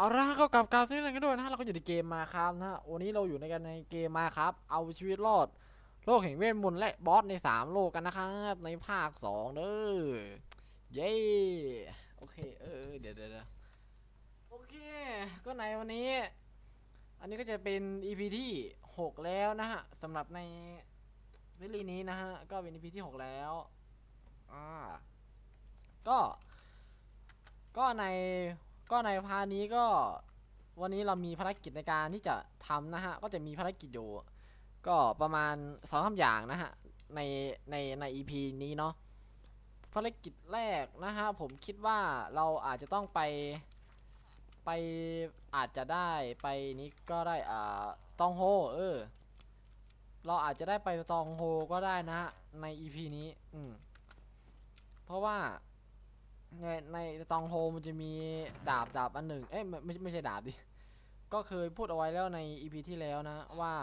เอาละก็กลับกล่าวซึ่งกันด้วยนะฮะเราก็อยู่ในเกมมาครับนะฮะวันนี้เราอยู่ในกันในเกมมาครับ เอาชีวิตรอด โลกแห่งเวทมนต์และบอสใน 3 โลกกันนะครับในภาค2เด้อเย้โอเคเออเดี๋ยวเดี๋ยวเดี๋ยวโอเค ก็ในวันนี้ อันนี้ก็จะเป็น EP ที่ 6 แล้วนะฮะสำหรับในซีรีส์นี้นะฮะก็เป็น EP ที่ 6 แล้วอ่าก็ ก็ใน ก็ในพานี้ก็วันนี้เรามีภารกิจในการที่จะทำนะฮะ ก็จะมีภารกิจอยู่ ก็ประมาณสองสาอย่างนะฮะ ในในใน EP นี้เนาะภารกิจแรกนะฮะ ผมคิดว่าเราอาจจะต้องไปไปอาจจะได้ไปนี้ก็ได้อ่าสตองโฮเออ เราอาจจะได้ไปสตองโฮก็ได้นะฮะ ใน EP นี้ อืม เพราะว่า ในในตองโฮมันจะมีดาบดาบอันหนึ่งเอ้ยไม่ไม่ใช่ดาบดิ ก็เคยพูดเอาไว้แล้วในอีพีที่แล้วนะ ว่า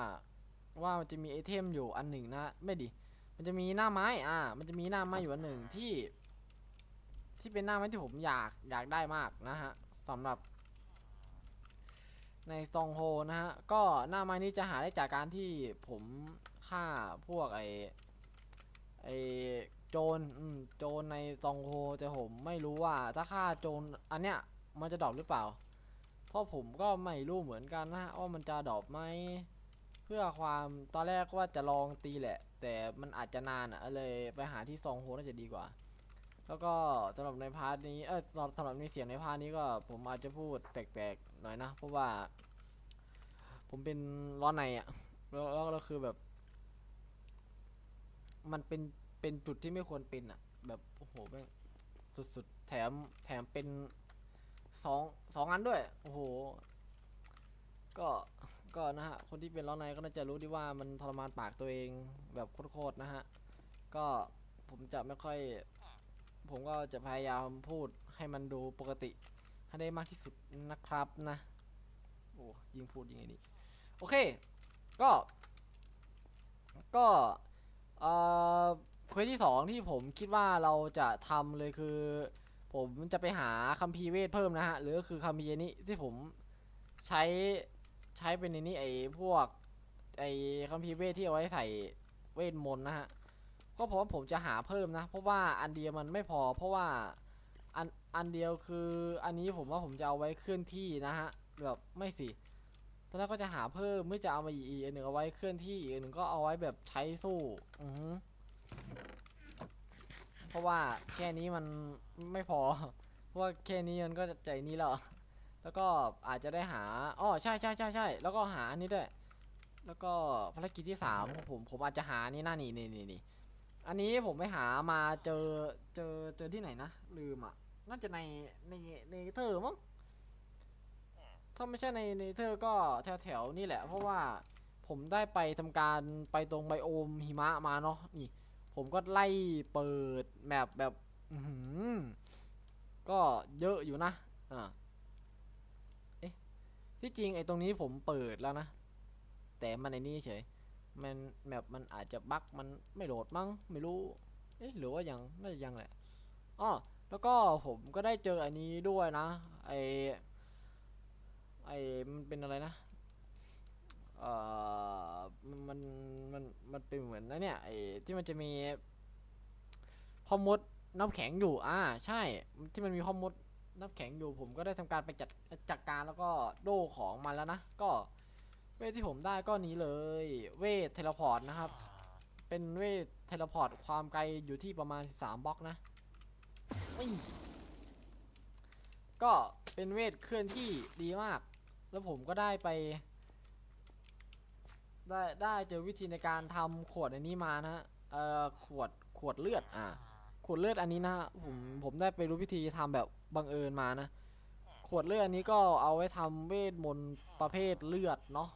ว่ามันจะมีไอเทมอยู่อันหนึ่งนะ ไม่ดิ มันจะมีหน้าไม้อ่า มันจะมีหน้าไม้อยู่อันหนึ่งที่ ที่เป็นหน้าไม้ที่ผมอยากอยากได้มากนะฮะสำหรับในซองโฮนะฮะ ก็หน้าไม้นี้จะหาได้จากการที่ผมฆ่าพวกไอไอ โจรอืมโจรในซองโฮแต่ผมไม่รู้ว่าถ้าฆ่าโจรอันเนี้ยมันจะดรอปหรือเปล่า เพราะผมก็ไม่รู้เหมือนกันนะว่ามันจะดรอปไหมเพื่อความตอนแรกว่าจะลองตีแหละ แต่มันอาจจะนานอะเลยไปหาที่ซองโฮน่าจะดีกว่า แล้วก็สำหรับในพาร์ทนี้เออสำหรับในเสียงในพาร์ทนี้ก็ผมอาจจะพูดแปลกๆหน่อยนะเพราะว่า ผมเป็นร้อนในอะแล้วแล้วแล้วคือแบบ มันเป็น เป็นจุดที่ไม่ควรเป็นอะแบบโอ้โหแม่งสุดๆ แถมแถมเป็นสองสองอันด้วย โอ้โห ก็ก็นะฮะ คนที่เป็นร้อนในก็น่าจะรู้ดีว่ามันทรมานปากตัวเองแบบโคตรๆนะฮะ ก็ผมจะไม่ค่อย ผมก็จะพยายามพูดให้มันดูปกติให้ได้มากที่สุดนะครับนะ โอ้ยิงพูดยิงไงนี่โอเค ก็ ก็ เอ่อ เควสที่สองที่ผมคิดว่าเราจะทำเลยคือ ผมจะไปหาคัมภีร์เวทเพิ่มนะฮะ หรือก็คือคัมภีร์นี้ที่ผมใช้ใช้เป็นในนี้ไอ้พวกไอ้คัมภีร์เวทที่เอาไว้ใส่เวทมนต์นะฮะก็เพราะว่าผมจะหาเพิ่มนะ เพราะว่าอันเดียวมันไม่พอ เพราะว่าอันอันเดียวคืออันนี้ผมว่าผมจะเอาไว้เคลื่อนที่นะฮะแบบไม่สิตอนแรกก็จะหาเพิ่มเมื่อจะเอามาอีกอันหนึ่งเอาไว้เคลื่อนที่อีกอันหนึ่งก็เอาไว้แบบใช้สู้ อือ เพราะว่าแค่นี้มันไม่พอ เพราะว่าแค่นี้มันก็ใจนี้แล้วแล้วก็อาจจะได้หาอ๋อใช่ใช่ใช่ใช่แล้วก็หาอันนี้ด้วยแล้วก็ภารกิจที่สามของผมผมอาจจะหานี่หน้านี่นี่นี่นี่อันนี้ผมไปหามาเจอเจอเจอที่ไหนนะลืมอะน่าจะในในในเธอมั้งถ้าไม่ใช่ในเนเธอก็แถวแถวนี่แหละ เพราะว่าผมได้ไปทำการไปตรงไบโอมหิมะมาเนาะนี่ ผมก็ไล่เปิดแมปแบบก็เยอะอยู่นะอ่าเอ๊ะที่จริงไอ้ตรงนี้ผมเปิดแล้วนะ แต่มันในนี้เฉยมันแมปมันอาจจะบั๊กมันไม่โหลดมั้งไม่รู้เอ๊ะหรือว่ายังน่าจะยังแหละอ้อแล้วก็ผมก็ได้เจออันนี้ด้วยนะไอไอมันเป็นอะไรนะ เอ่อมันมันมันเป็นเหมือนนะเนี่ยไอ้ที่มันจะมีพอมดน้ำแข็งอยู่อ่าใช่ที่มันมีพ่อมดน้ำแข็งอยู่ผมก็ได้ทำการไปจัดจัดการแล้วก็โดของมาแล้วนะก็เวทที่ผมได้ก็นี้เลย เวทเทเลพอร์ตนะครับ เป็นเวทเทเลพอร์ตความไกลอยู่ที่ประมาณ 13บล็อกนะก็เป็นเวทเคลื่อนที่ดีมาก แล้วผมก็ได้ไป ได้ได้เจอวิธีในการทำขวดอันนี้มานะฮะเอ่อขวดขวดเลือดอ่าขวดเลือดอันนี้นะฮะผมผมได้ไปรู้วิธีทำแบบบังเอิญมานะ ขวดเลือดอันนี้ก็เอาไว้ทำเวทมนต์ประเภทเลือดเนาะ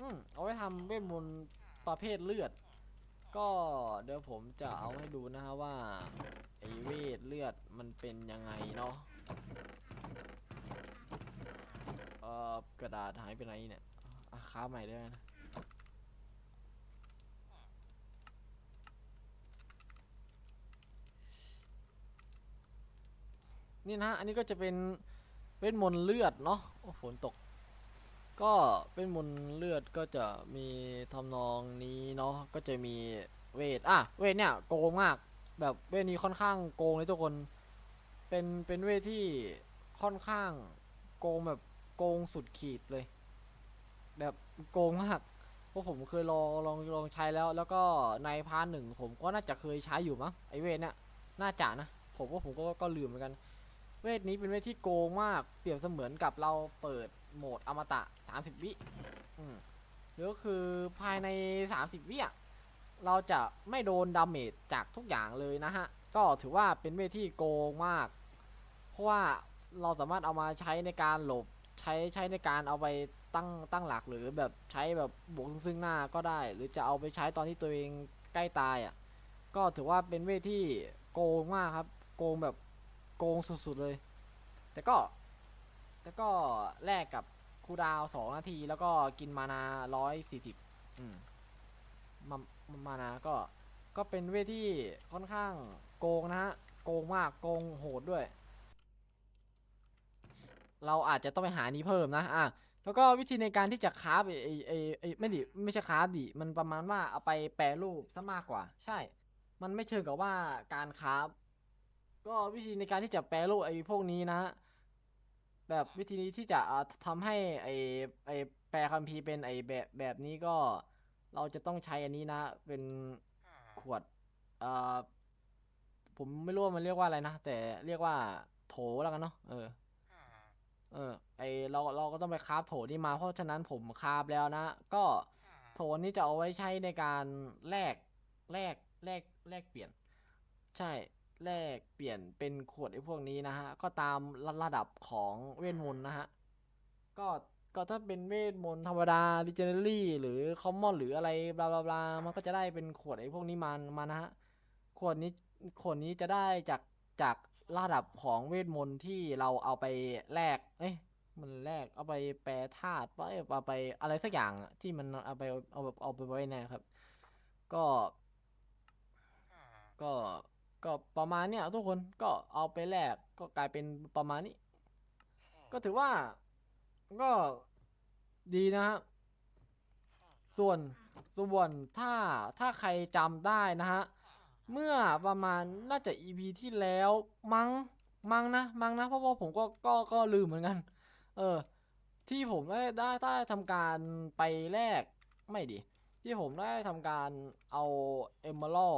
อืมเอาไว้ทำเวทมนต์ประเภทเลือด ก็เดี๋ยวผมจะเอาให้ดูนะฮะว่าไอเวทเลือดมันเป็นยังไงเนาะเอ่อกระดาษหายไปไหนเนี่ยอะค้าใหม่ได้ไหมนะ นี่นะอันนี้ก็จะเป็นเวทมนต์เลือดเนาะโอ้ฝนตก ก็เวทมนต์เลือดก็จะมีทำนองนี้เนาะก็จะมีเวทอะเวทเนี่ยโกงมากแบบเวทนี้ค่อนข้างโกงเลยทุกคนเป็นเป็นเวทที่ค่อนข้างโกงแบบโกงสุดขีดเลย แบบโกงมากเพราะผมเคยลองลองลองใช้แล้ว แล้วก็ในพาร์ทหนึ่งผมก็น่าจะเคยใช้อยู่มั้งไอเวทเนี่ยน่าจะนะผมว่าผมก็ก็ลืมเหมือนกัน เวทนี้เป็นเวทที่โกงมาก เปรียบเสมือนกับเราเปิดโหมดอมตะ 30 วิอืมหรือก็คือภายใน 30 วิอะเราจะไม่โดนดาเมจจากทุกอย่างเลยนะฮะ ก็ถือว่าเป็นเวทที่โกงมาก เพราะว่าเราสามารถเอามาใช้ในการหลบใช้ใช้ในการเอาไปตั้งตั้งหลักหรือแบบใช้แบบบวกซึ่งหน้าก็ได้ หรือจะเอาไปใช้ตอนที่ตัวเองใกล้ตายอะก็ถือว่าเป็นเวทที่โกงมากครับ โกงแบบ โกงสุดๆเลย แต่ก็ แต่ก็แลกกับคูดาวสองนาที แล้วก็กินมานาร้อยสี่สิบมามานาก็ ก็เป็นเวทที่ค่อนข้างโกงนะฮะ โกงมาก โกงโหดด้วย เราอาจจะต้องไปหานี้เพิ่มนะ อะ แล้วก็วิธีในการที่จะคราฟไอไอไอไอไม่ดิ ไม่ใช่คราฟดิ มันประมาณว่าเอาไปแปรรูปซะมากกว่า ใช่ มันไม่เชิงกับว่าการคราฟ ก็วิธีในการที่จะแปรรูปไอ้พวกนี้นะฮะแบบวิธีนี้ที่จะอ่าทำให้ไอ้ไอ้แปลคัมภีร์เป็นไอ้แบบแบบนี้ก็เราจะต้องใช้อันนี้นะ เป็นขวดเอ่อผมไม่รู้ว่ามันเรียกว่าอะไรนะ แต่เรียกว่าโถแล้วกันเนาะเออ เออ ไอเราเราก็ต้องไปคราฟโถนี่มาเพราะฉะนั้นผมคราฟแล้วนะ ก็โถนี้จะเอาไว้ใช้ในการแลกแลกแลกแลกเปลี่ยน ใช่ แลกเปลี่ยนเป็นขวดไอ้พวกนี้นะฮะ ก็ตามระระดับของเวทมนต์นะฮะ ก็ก็ถ้าเป็นเวทมนต์ธรรมดา legendary หรือ common หรืออะไรบลาบลาบลามันก็จะได้เป็นขวดไอ้พวกนี้มามานะฮะ ขวดนี้ขวดนี้จะได้จากจากระดับของเวทมนต์ที่เราเอาไปแลก เอ้ยมันแลกเอาไปแปรธาตุไปเอาไปอะไรสักอย่างที่มันเอาไปเอาแบบเอาไปไว้ในนะครับ ก็ ก็ ก็ประมาณเนี้ยทุกคนก็เอาไปแลกก็กลายเป็นประมาณนี้ ก็ถือว่าก็ดีนะฮะส่วนส่วนถ้าถ้าใครจำได้นะฮะเมื่อประมาณน่าจะ EP ที่แล้วมั้งมั้งนะมั้งนะเพราะว่าผมก็ก็ก็ลืมเหมือนกัน เออ ที่ผมได้ได้ได้ทำการไปแลกไม่ดิที่ผมได้ทำการเอาเอมเมอรัล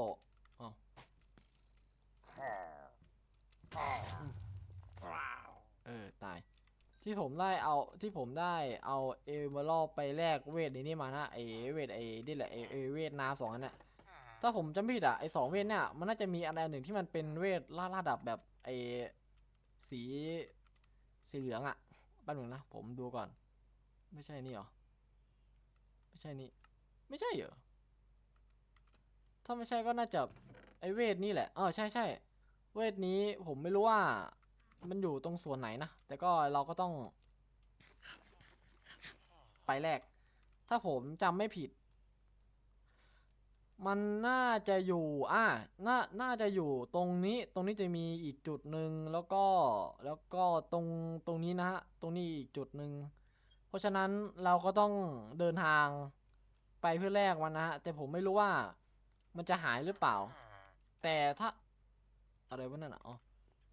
เออ ตาย ที่ผมได้เอาที่ผมได้เอาเอเมอรัลไปแลกเวทนี้นี่มานะไอเวทไอนี่แหละไอไอเวทน้ำสองอันน่ะถ้าผมจำไม่ผิดอะไอสองเวทเนี่ยมันน่าจะมีอะไรหนึ่งที่มันเป็นเวทล่าระดับแบบไอสีสีเหลืองอะแป๊บหนึงนะผมดูก่อน ไม่ใช่นี่หรอไม่ใช่นี่ไม่ใช่เหรอถ้าไม่ใช่ก็น่าจะไอเวทนี่แหละเออใช่ใช่ เวทนี้ผมไม่รู้ว่ามันอยู่ตรงส่วนไหนนะ แต่ก็เราก็ต้อง ไปแรก ถ้าผมจำไม่ผิด มันน่าจะอยู่อ่าน่าน่าจะอยู่ตรงนี้ ตรงนี้จะมีอีกจุดหนึ่งแล้วก็แล้วก็ตรงตรงนี้นะฮะตรงนี้อีกจุดหนึ่งเพราะฉะนั้นเราก็ต้องเดินทางไปเพื่อแลกมันนะฮะแต่ผมไม่รู้ว่ามันจะหายหรือเปล่า แต่ถ้า อะไรวะนั่นอะอ๋อ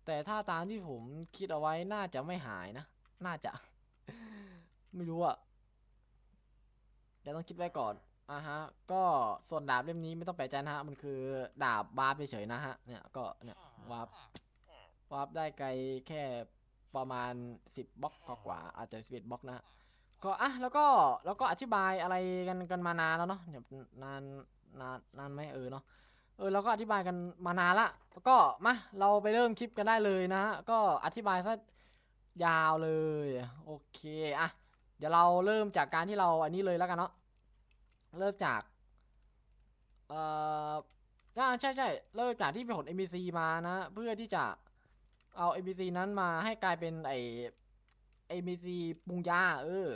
แต่ถ้าตามที่ผมคิดเอาไว้น่าจะไม่หายนะ น่าจะ ไม่รู้อะเดี๋ยวต้องคิดไว้ก่อนอ่าฮะ ก็ส่วนดาบเล่มนี้ไม่ต้องแปลกใจนะฮะ มันคือดาบบาร์ปเฉยๆนะฮะ เนี่ยก็เนี่ยวาร์ปวาร์ปได้ไกลแค่ประมาณ 10บล็อกกว่าอาจจะ11บล็อกนะก็อะแล้วก็แล้วก็อธิบายอะไรกันกันมานานแล้วเนาะเนี่ยนานนานนานไหมเออเนาะ ออเราก็อธิบายกันมานานละแล้วก็มาเราไปเริ่มคลิปกันได้เลยนะฮะก็อธิบายซะยาวเลยโอเคอะเดี๋ยวเราเริ่มจากการที่เราอันนี้เลยแล้วกันเนาะเริ่มจากเอ่อใช่ใช่เริ่มจากที่ไปขน NPC มานะเพื่อที่จะเอา NPC นั้นมาให้กลายเป็นไอ NPC ปรุงยาเออ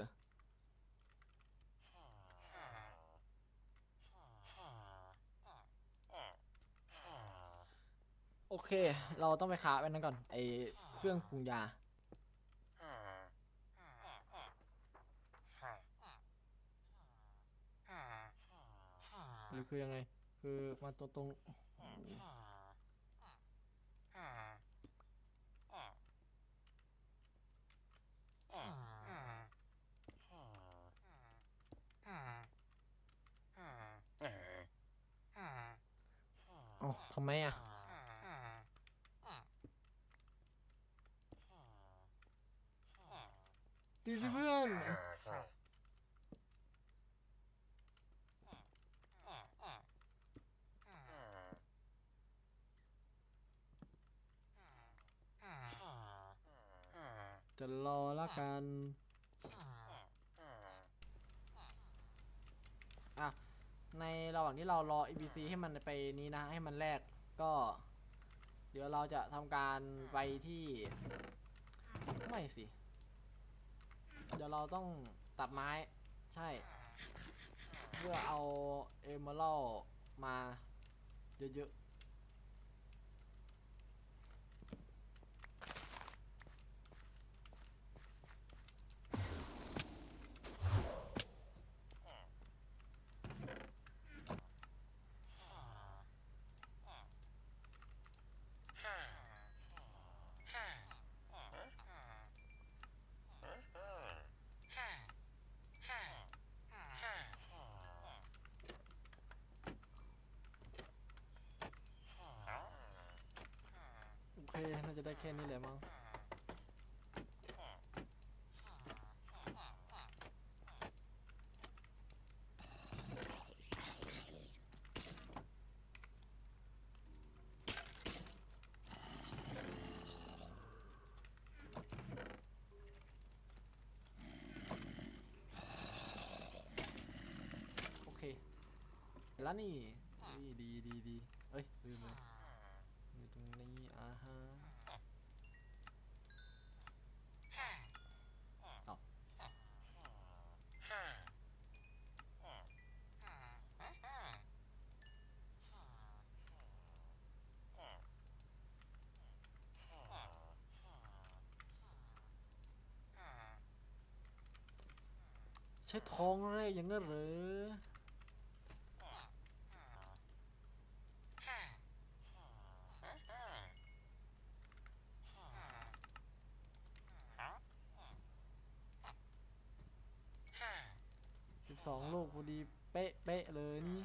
โอเค เราต้องไปค้าไว้นั่นก่อนไอเครื่องปรุงยา หรือคือยังไง คือมาตัวตรงอ๋อทำไมอะ สิเพื่อนจะรอละกันอะในระหว่างที่เรารอ EBC ให้มันไปนี้นะ ให้มันแลกก็ เดี๋ยวเราจะทำการไปที่ ไม่สิ เดี๋ยวเราต้องตัดไม้ใช่ เพื่อเอาเอเมอรัลมาเยอะๆ โอเคน่าจะได้แค่นี้แหละมั้งโอเคแล้วนี่นี่ดีดีดีเอ้ยลืมเลยตรงนี้อ่าฮะเอา ใช้ทองเลยอย่างงั้นเหรอสิบสองลูกพอดีเป๊ะเป๊ะเลยนี่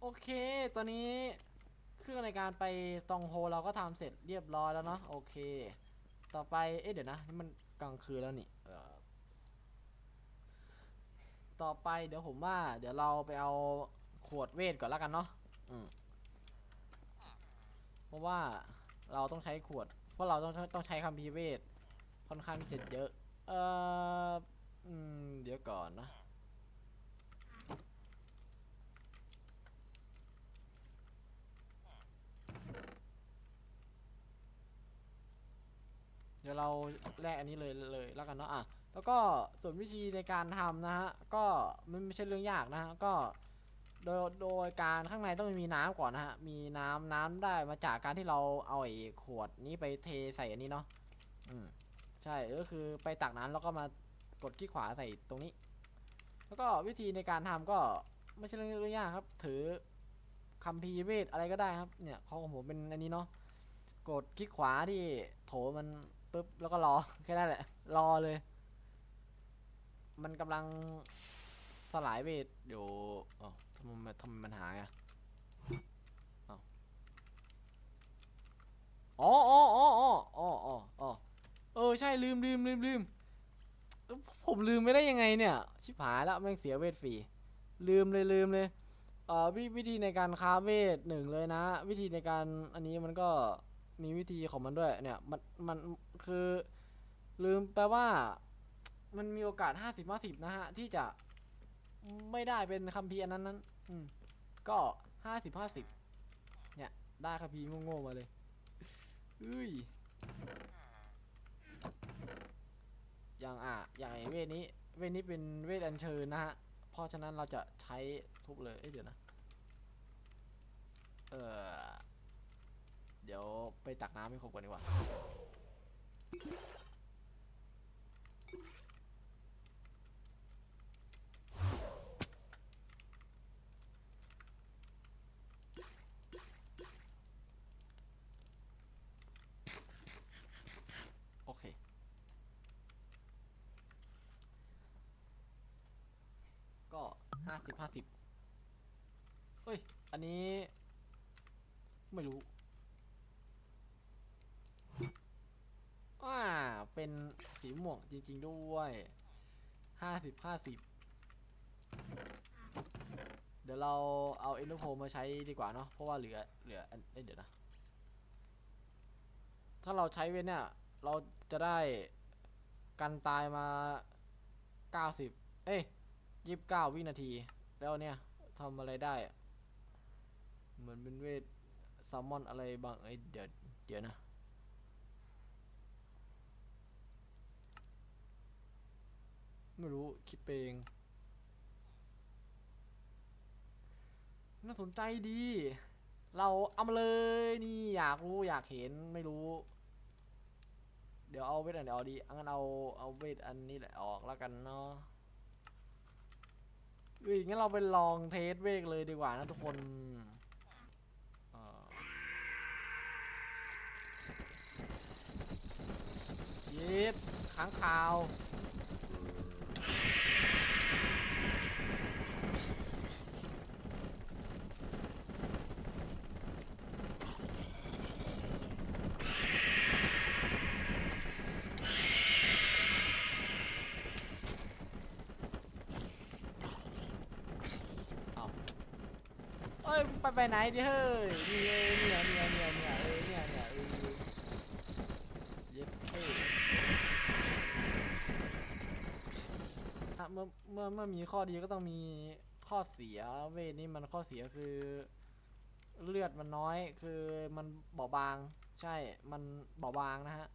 โอเค ตอนนี้ เครื่องในการไปตองโฮเราก็ทำเสร็จเรียบร้อยแล้วเนาะโอเค ต่อไปเอ๊ะเดี๋ยวนะนี่มันกลางคืนแล้วนี่เออต่อไปเดี๋ยวผมว่า เดี๋ยวเราไปเอาขวดเวทก่อนแล้วกันเนาะอืมเพราะว่าเราต้องใช้ขวด เพราะเราต้องต้องใช้คัมภีร์เวทค่อนข้างที่จะเยอะ เอออืมเดี๋ยวก่อนนะ ดี๋ยวเราแลกอันนี้เลยเลยแล้วกันเนาะอะแล้วก็ส่วนวิธีในการทำนะฮะก็มันไม่ใช่เรื่องยากนะฮะก็โดยโดยการข้างในต้องมีน้ำก่อนนะฮะมีน้ำน้ำได้มาจากการที่เราเอาไอ้ขวดนี้ไปเทใส่อันนี้เนาะอืมใช่ก็คือไปตักน้ำแล้วก็มากดที่ขวาใส่ตรงนี้ แล้วก็วิธีในการทำก็ไม่ใช่เรื่องเรื่องยากครับ ถือคัมภีร์เวทอะไรก็ได้ครับเนี่ยของผมเป็นอันนี้เนาะกดคลิกขวาที่โถมัน ปุ๊บแล้วก็รอแค่นั้นแหละ รอเลย มันกำลังสลายเวทเดี๋ยวอ๋อทำไมมันทำไมมันหายอะอ๋ออ๋ออ๋ออ๋ออ๋ออ๋ออเออใช่ลืมลืมลืมลืมผมลืมไม่ได้ยังไงเนี่ย ชิบหายแล้วแม่งเสียเวทฟรีลืมเลยลืมเลยเอ่อวิวิธีในการค้าเวทหนึ่งเลยนะ วิธีในการอันนี้มันก็ มีวิธีของมันด้วยเนี่ยมันมันคือลืมแปลว่า มันมีโอกาส 50 50 นะฮะ ที่จะไม่ได้เป็นคัมภีร์อันนั้นนั้นอืมก็ 50 50 เนี่ย ได้คัมภีร์โง่ๆมาเลยเอ้ยอย่างอะอย่างไอเวทนี้เวทนี้เป็นเวทอัญเชิญนะฮะ เพราะฉะนั้นเราจะใช้ทุบเลยเอ้ยเดี๋ยวนะ เออ เดี๋ยวไปตักน้ำให้ครบก่อนดีกว่า โอเค ก็ห้าสิบห้าสิบเฮ้ย อันนี้ ไม่รู้ เป็นสีม่วงจริง ๆ ด้วยห้าสิบห้าสิบเดี๋ยวเราเอาเอ็นโดโพมาใช้ดีกว่าเนาะเพราะว่าเหลือเหลืออันเอ้ยเดี๋ยวนะ ถ้าเราใช้เว้นเนี่ย เราจะได้กันตายมา90เอ้ย29วินาที แล้วเนี่ยทำอะไรได้ เหมือนเป็นเวทซัมมอนอะไรบางเอ้ยเดี๋ยวเดี๋ยวนะ ไม่รู้คิดเองน่าสนใจดี เราเอามาเลยนี่อยากรู้อยากเห็นไม่รู้ เดี๋ยวเอาเวทอันเดี๋ยวเอาดีงั้นเอาเอาเวทอันนี้แหละออกแล้วกันเนาะเอ้ยงั้นเราไปลองเทสเวทเลยดีกว่านะทุกคนเย็ดค้างคาว เอ้ยไปไปไหนดิเฮ้ยนี่เอ้ยเนี่ยเนี่ยเนี่ยเนี่ยเอ้ยเนี่ยเนี่ยเอ้ยเย็ดเท่อะเมื่อเมื่อเมื่อมีข้อดีก็ต้องมีข้อเสียเวทนี้มันข้อเสียคือ เลือดมันน้อยคือมันเบาบาง ใช่มันเบาบางนะฮะ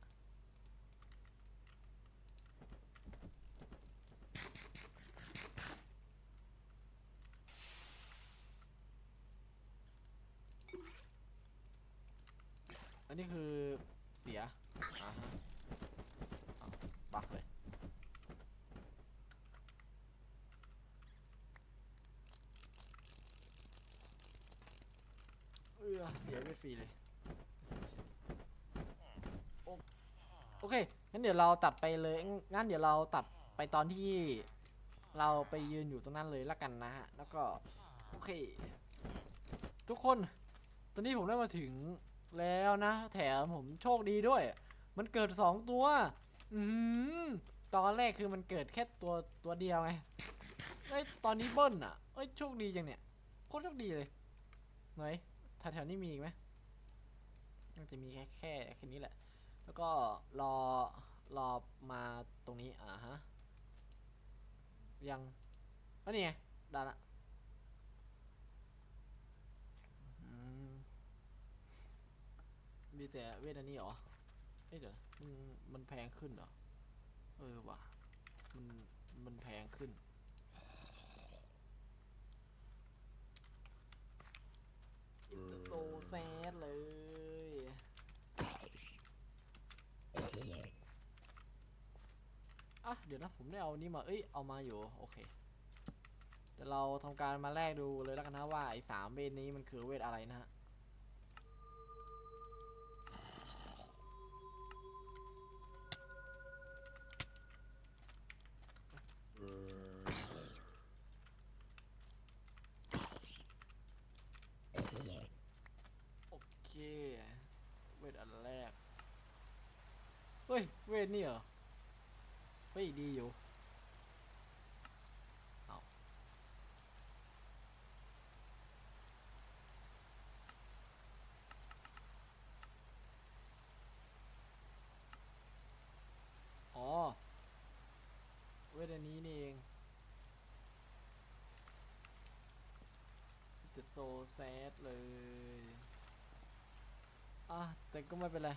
อันนี้คือเสียอ่าฮะบักเลย เอ อเสียไปฟรีเลย โอเค งั้นเดี๋ยวเราตัดไปเลย งั้นเดี๋ยวเราตัดไปตอนที่เราไปยืนอยู่ตรงนั้นเลยละกันนะฮะ แล้วก็ โอเค ทุกคน ตอนนี้ผมได้มาถึงแล้วนะ แถมผมโชคดีด้วย มันเกิดสองตัว อือหือตอนแรกคือมันเกิดแค่ตัวตัวเดียวไงเอ้ยตอนนี้เบิ้ลอะเอ้ยโชคดีจังเนี่ย โคตรโชคดีเลย ไหน แถวๆนี้มีอีกไหมน่าจะมีแค่แค่แค่นี้แหละ แล้วก็รอรอมาตรงนี้อ่าฮะยังก็นี่ไงได้ละมีแต่เวทอันนี้เหรอเอ้ยเดี๋ยวมันมันแพงขึ้นเหรอ เออว่ะ มันมันแพงขึ้น It's the so sad เลย อะ เดี๋ยวนะ ผมได้เอานี่มา เอ้ย เอามาอยู่ โอเค เดี๋ยวเราทำการมาแลกดูเลยแล้วกันนะว่าไอ้สามเวทนี้มันคือเวทอะไรนะฮะ โอเค เวทอันแรก เฮ้ยเวทนี่เหรอ เฮ้ย ดีอยู่ เอาอ๋อ เวทอันนี้นี่เองจะโซแซดเลย อะ แต่ก็ไม่เป็นไร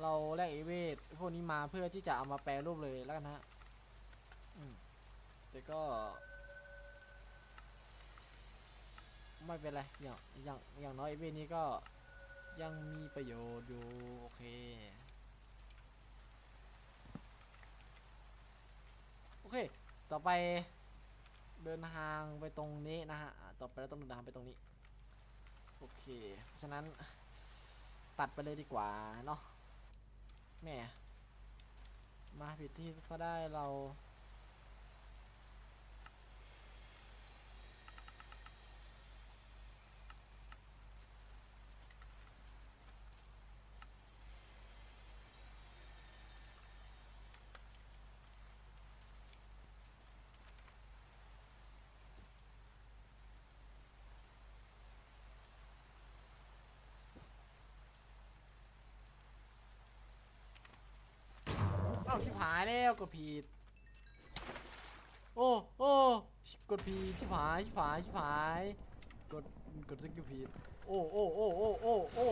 เราแลกเอเวทพวกนี้มาเพื่อที่จะเอามาแปลรูปเลยแล้วกันนะฮะอืมแต่ก็ ไม่เป็นไร อย่างอย่างอย่างน้อยเอเวทนี้ก็ยังมีประโยชน์อยู่ โอเค โอเค ต่อไปเดินทางไปตรงนี้นะฮะอะต่อไปเราต้องเดินทางไปตรงนี้ โอเค เพราะฉะนั้นตัดไปเลยดีกว่าเนาะ แหม่มาผิดที่ซะได้เราาชิบหายแล้วกดผิดโอ้โอ้กดผิดชิบหายชิบหายชิบหายกดกดสกิลผิดโอ้โอ้โอ้โอ้โอ้โอ้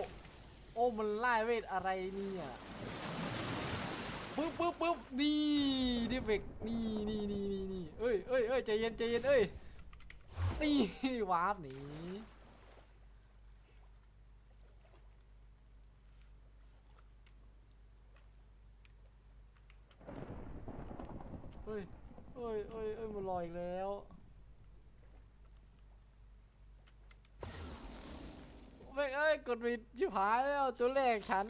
โอ้มันไล่เวทอะไรเนี่ยปึ๊บปึ๊บปึ๊บนี่ดิเฟกนี่นี่นี่นี่นี่เอ้ยเอ้ยเอ้ยใจเย็นใจเย็นเอ้ยนี่วาร์ปหนี ฮ้ยเอ้ยเอ้ยเอ้ยมันลอยอีกแล้ว แม่งเอ้ยกดผิดชิบหายแล้วตัวแรกฉัน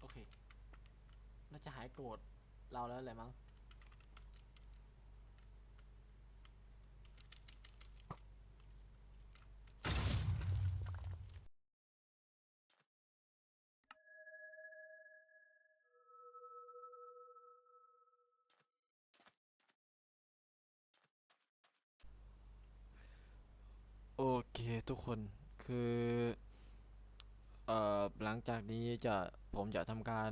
โอเค น่าจะหายโกรธเราแล้วแหละมั้ง ทุกคนคือเอ่อหลังจากนี้จะผมจะทำการ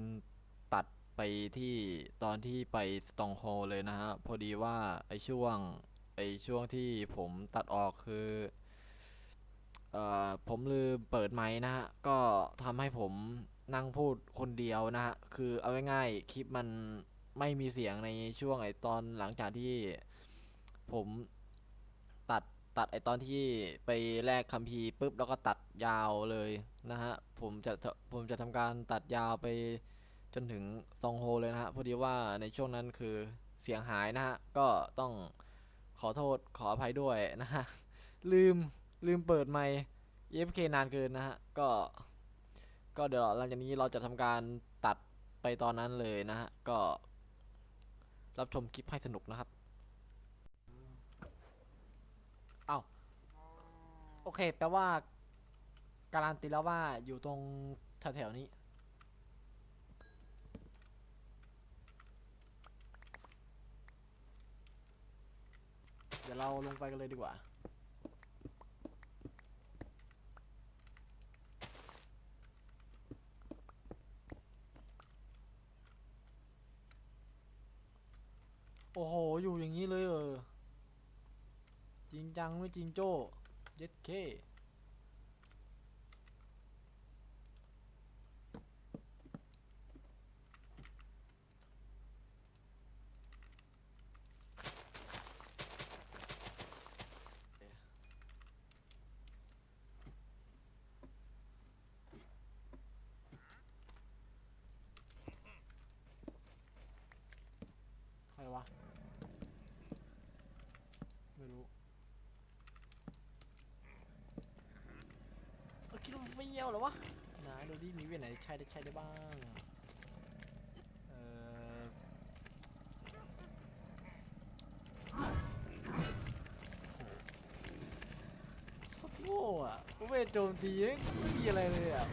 ตัดไปที่ตอนที่ไปสตองโฮเลยนะฮะ พอดีว่าไอช่วงไอช่วงที่ผมตัดออกคือเอ่อผมลืมเปิดไมค์นะฮะ ก็ทำให้ผมนั่งพูดคนเดียวนะฮะ คือเอาง่ายๆคลิปมันไม่มีเสียงในช่วงไอตอนหลังจากที่ผม ตัดไอตอนที่ไปแลกคัมภีร์ปุ๊บแล้วก็ตัดยาวเลยนะฮะผมจะผมจะทำการตัดยาวไปจนถึงซองโฮเลยนะฮะพอดีว่าในช่วงนั้นคือเสียงหายนะฮะก็ต้องขอโทษขออภัยด้วยนะฮะลืมลืมเปิดไมค์ EFK นานเกินนะฮะก็ก็เดี๋ยวหลังจากนี้เราจะทำการตัดไปตอนนั้นเลยนะฮะก็รับชมคลิปให้สนุกนะครับ โอเค แปลว่า การันตีแล้วว่าอยู่ตรงแถวๆนี้ เดี๋ยวเราลงไปกันเลยดีกว่าโอ้โห อยู่อย่างนี้เลยเออ จริงจังไม่จริงโจ้ เย็ดเค ใครวะ ไม่รู้ เอาคิดว่าเฟี้ยวเหรอวะไหนดูดิมีเวไหนใช้ได้ใช้ได้บ้าง เออโคตรโง่อะเวทโจมตีไม่มีอะไรเลยอะ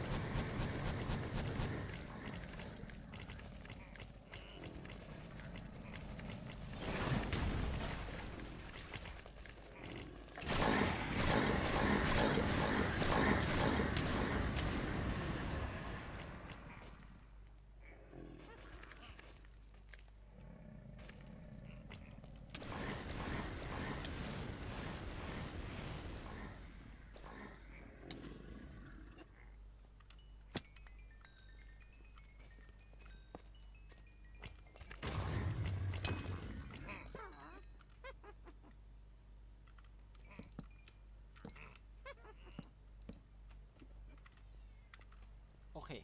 เค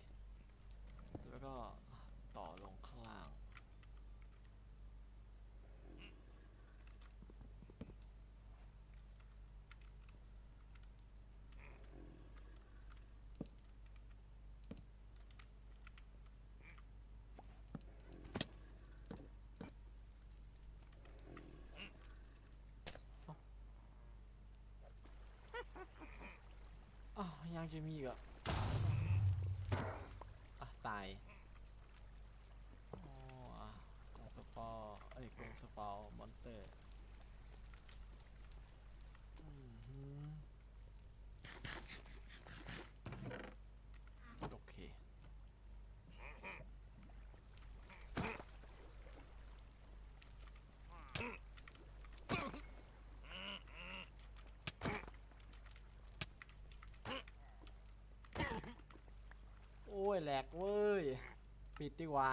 แล้วก็ต่อลงข้างล่าง อ้าวยังจะมีอีกอะายอ๋ออะกงสปอร์เอ้ยกงสปอร์มอนเตอร์ แหลกเว้ย ปิดดีกว่า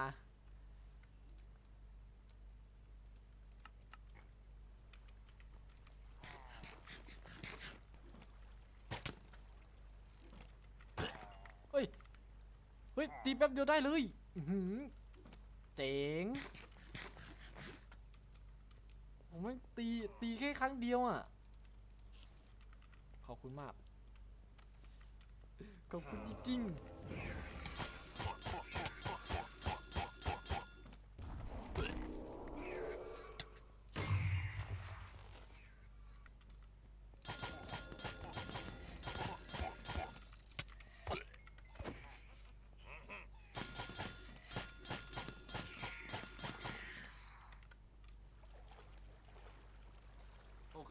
เฮ้ย เฮ้ย ตีแป๊บเดียวได้เลยหือเจ๋งผมไม่ตี ตีแค่ครั้งเดียวอะ ขอบคุณมาก ขอบคุณจริงๆ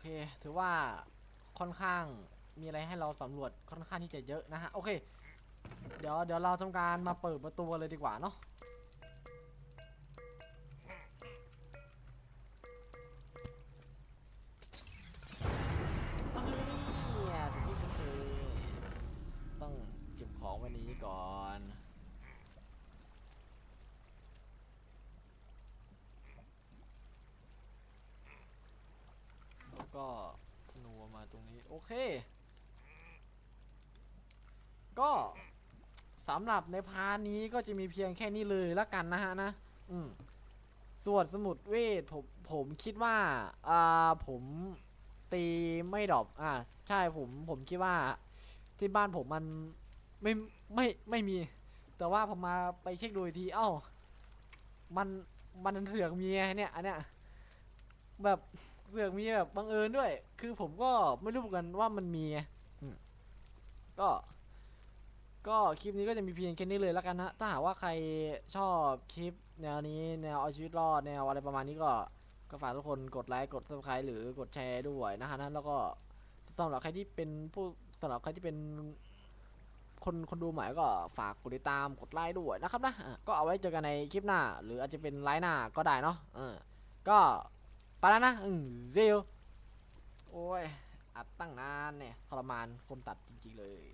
เค ถือว่าค่อนข้างมีอะไรให้เราสำรวจค่อนข้างที่จะเยอะนะฮะ โอเค เดี๋ยวเดี๋ยวเราทำการมาเปิดประตูเลยดีกว่าเนาะ เค ก็สำหรับในพาร์นี้ก็จะมีเพียงแค่นี้เลยละกันนะฮะนะ อืมส่วนสมุดเวทผมผมคิดว่าอ่าผมตีไม่ดรอปอ่าใช่ผมผมคิดว่า ที่บ้านผมมันไม่ไม่ไม่มี แต่ว่าผมมาไปเช็คดูอีกทีเอ้า มันมันเสือกมีไงเนี่ยอันเนี้ยแบบ เสือกมีแบบบังเอิญด้วย คือผมก็ไม่รู้เหมือนกันว่ามันมีก็ ก็คลิปนี้ก็จะมีเพียงแค่นี้เลยแล้วกันนะถ้าหากว่าใครชอบคลิปแนวนี้แนวเอาชีวิตรอดแนวอะไรประมาณนี้ก็ก็ฝากทุกคนกดไลค์กด subscribe หรือกดแชร์ด้วยนะฮะนั้นแล้วก็สำหรับใครที่เป็นผู้สำหรับใครที่เป็นคนคนดูใหม่ก็ฝากกดติดตามกดไลค์ด้วยนะครับนะก็เอาไว้เจอกันในคลิปหน้า หรืออาจจะเป็นไลฟ์หน้าก็ได้เนาะเออก็ ไปแล้วนะอืมเซลโอ้ยอัดตั้งนานเนี่ยทรมานคนตัดจริงๆเลย